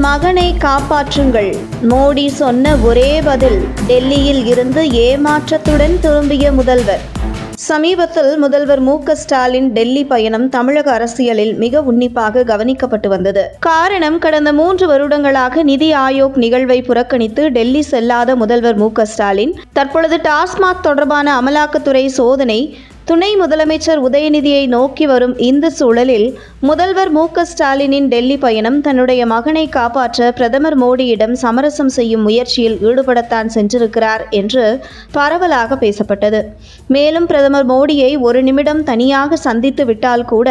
மகனை காப்பாற்றுங்கள். மோடி சொன்ன ஒரே பதில் டெல்லியில் இருந்து ஏமாற்றத்துடன் திரும்பிய முதல்வர். சமீபத்தில் முதல்வர் மு ஸ்டாலின் டெல்லி பயணம் தமிழக அரசியலில் மிக உன்னிப்பாக கவனிக்கப்பட்டு வந்தது. காரணம் கடந்த மூன்று வருடங்களாக நிதி ஆயோக் நிகழ்வை புறக்கணித்து டெல்லி செல்லாத முதல்வர் மு ஸ்டாலின் தற்பொழுது டாஸ்மாக் தொடர்பான அமலாக்கத்துறை சோதனை துணை முதலமைச்சர் உதயநிதியை நோக்கி வரும் இந்த சூழலில் முதல்வர் மு ஸ்டாலினின் டெல்லி பயணம் தன்னுடைய மகனை காப்பாற்ற பிரதமர் மோடியிடம் சமரசம் செய்யும் முயற்சியில் ஈடுபடத்தான் சென்றிருக்கிறார் என்று பரவலாக பேசப்பட்டது. மேலும் பிரதமர் மோடியை ஒரு நிமிடம் தனியாக சந்தித்து விட்டால் கூட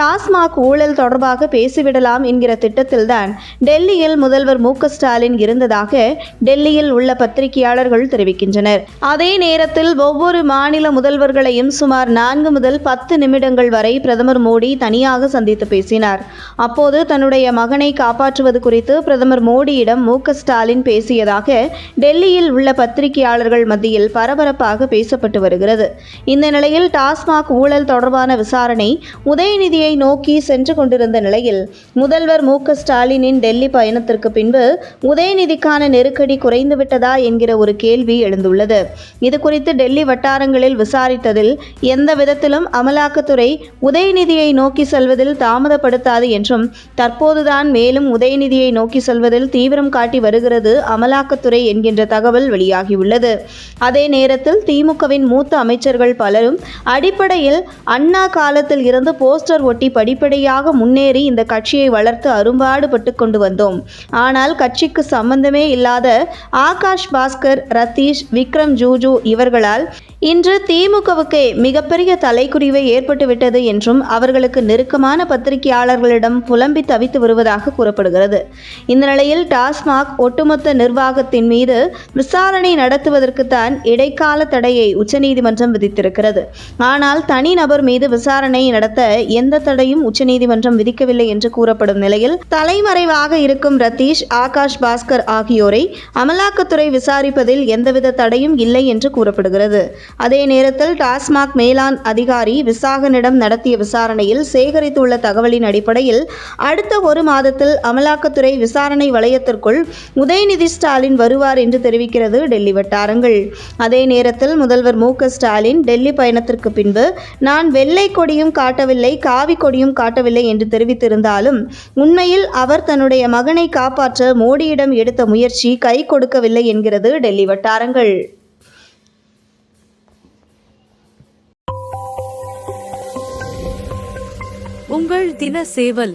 டாஸ்மாக் ஊழல் தொடர்பாக பேசிவிடலாம் என்கிற திட்டத்தில்தான் டெல்லியில் முதல்வர் மு ஸ்டாலின் இருந்ததாக டெல்லியில் உள்ள பத்திரிகையாளர்கள் தெரிவிக்கின்றனர். அதே நேரத்தில் ஒவ்வொரு மாநில முதல்வர்களையும் சுமார் நான்கு முதல் பத்து நிமிடங்கள் வரை பிரதமர் மோடி தனியாக சந்தித்து பேசினார். அப்போது தன்னுடைய மகனை காப்பாற்றுவது குறித்து பிரதமர் மோடியிடம் மு ஸ்டாலின் பேசியதாக டெல்லியில் உள்ள பத்திரிகையாளர்கள் மத்தியில் பரபரப்பாக பேசப்பட்டு வருகிறது. இந்த நிலையில் டாஸ்மாக் ஊழல் தொடர்பான விசாரணை உதயநிதியை நோக்கி சென்று கொண்டிருந்த நிலையில் முதல்வர் மு ஸ்டாலினின் டெல்லி பயணத்திற்கு பின்பு உதயநிதிக்கான நெருக்கடி குறைந்துவிட்டதா என்கிற ஒரு கேள்வி எழுந்துள்ளது. இது குறித்து டெல்லி வட்டாரங்களில் விசாரித்ததில் எந்த விதத்திலும் அமலாக்கத்துறை உதயநிதியை நோக்கி செல்வதில் தாமதப்படுத்தாது என்றும் தற்போதுதான் மேலும் உதயநிதியை நோக்கி செல்வதில் தீவிரம் காட்டி வருகிறது அமலாக்கத்துறை என்கின்ற தகவல் வெளியாகியுள்ளது. அதே நேரத்தில் திமுகவின் மூத்த அமைச்சர்கள் பலரும் அடிப்படையில் அண்ணா காலத்தில் இருந்து போஸ்டர் ஒட்டி படிப்படியாக முன்னேறி இந்த கட்சியை வளர்த்து அரும்பாடுபட்டு கொண்டு வந்தோம். ஆனால் கட்சிக்கு சம்பந்தமே இல்லாத ஆகாஷ் பாஸ்கர் ரத்தீஷ் விக்ரம் ஜூஜு இவர்களால் இன்று திமுகவுக்கு மிகப்பெரிய தலைக்குறிவை ஏற்பட்டுவிட்டது என்றும் அவர்களுக்கு நெருக்கமான பத்திரிகையாளர்களிடம் புலம்பி தவித்து வருவதாக கூறப்படுகிறது. இந்த நிலையில் டாஸ்மாக் ஒட்டுமொத்த நிர்வாகத்தின் மீது விசாரணை நடத்துவதற்குத்தான் இடைக்கால தடையை உச்சநீதிமன்றம் விதித்திருக்கிறது. ஆனால் தனிநபர் மீது விசாரணை நடத்த எந்த தடையும் உச்சநீதிமன்றம் விதிக்கவில்லை என்று கூறப்படும் நிலையில் தலைமறைவாக இருக்கும் ரதீஷ் ஆகாஷ் பாஸ்கர் ஆகியோரை அமலாக்கத்துறை விசாரிப்பதில் எந்தவித தடையும் இல்லை என்று கூறப்படுகிறது. அதே நேரத்தில் டாஸ்மாக் மேலாண் அதிகாரி விசாகனிடம் நடத்திய விசாரணையில் சேகரித்துள்ள தகவலின் அடிப்படையில் அடுத்த ஒரு மாதத்தில் அமலாக்கத்துறை விசாரணை வளையத்திற்குள் உதயநிதி ஸ்டாலின் வருவார் என்று தெரிவிக்கிறது டெல்லி வட்டாரங்கள். அதே நேரத்தில் முதல்வர் மு ஸ்டாலின் டெல்லி பயணத்திற்கு பின்பு நான் வெள்ளை கொடியும் காட்டவில்லை காவி கொடியும் காட்டவில்லை என்று தெரிவித்திருந்தாலும் உண்மையில் அவர் தன்னுடைய மகனை காப்பாற்ற மோடியிடம் எடுத்த முயற்சி கை கொடுக்கவில்லை என்கிறது டெல்லி வட்டாரங்கள். உங்கள் தின சேவல்